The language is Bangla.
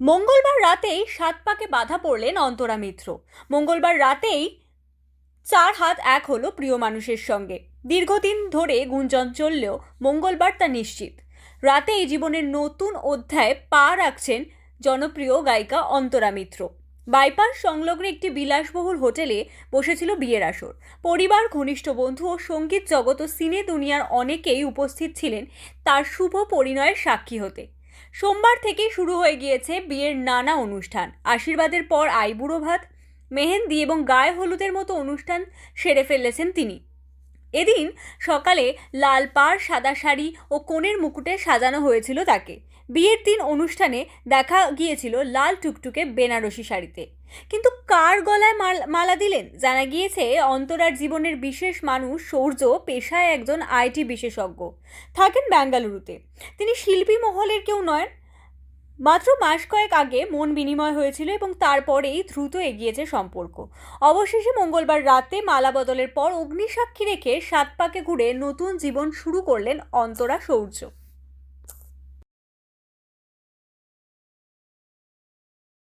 মঙ্গলবার রাতেই সাত পাকে বাধা পড়লেন অন্তরা মিত্র। মঙ্গলবার রাতেই চার হাত এক হলো প্রিয় মানুষের সঙ্গে। দীর্ঘদিন ধরে গুঞ্জন চললেও মঙ্গলবার তা নিশ্চিত। রাতেই জীবনের নতুন অধ্যায় পা রাখছেন জনপ্রিয় গায়িকা অন্তরা মিত্র। বাইপাস সংলগ্ন একটি বিলাসবহুল হোটেলে বসেছিল বিয়ের আসর। পরিবার, ঘনিষ্ঠ বন্ধু ও সংগীত জগৎ ও সিনে দুনিয়ার অনেকেই উপস্থিত ছিলেন তার শুভ পরিণয়ের সাক্ষী হতে। সোমবার থেকেই শুরু হয়ে গিয়েছে বিয়ের নানা অনুষ্ঠান। আশীর্বাদের পর আইবুড়ো ভাত, মেহেন্দি এবং গায়ে হলুদের মতো অনুষ্ঠান সেরে ফেলেছেন তিনি। এদিন সকালে লাল পাড়, সাদা শাড়ি ও কোণের মুকুটে সাজানো হয়েছিল তাকে। বিয়ের দিন অনুষ্ঠানে দেখা গিয়েছিল লাল টুকটুকে বেনারসি শাড়িতে। কিন্তু কার গলায় মাল- দিলেন? জানা গিয়েছে, অন্তরার জীবনের বিশেষ মানুষ সৌর্য পেশায় একজন আইটি বিশেষজ্ঞ। থাকেন বেঙ্গালুরুতে তিনি শিল্পী মহলের কেউ নয় মাত্র মাস কয়েক আগে মন বিনিময় হয়েছিল এবং তারপরেই দ্রুত এগিয়েছে সম্পর্ক। অবশেষে মঙ্গলবার রাতে মালা বদলের পর অগ্নিসাক্ষী রেখে সাত পাকে ঘুরে নতুন জীবন শুরু করলেন অন্তরা শৌর্য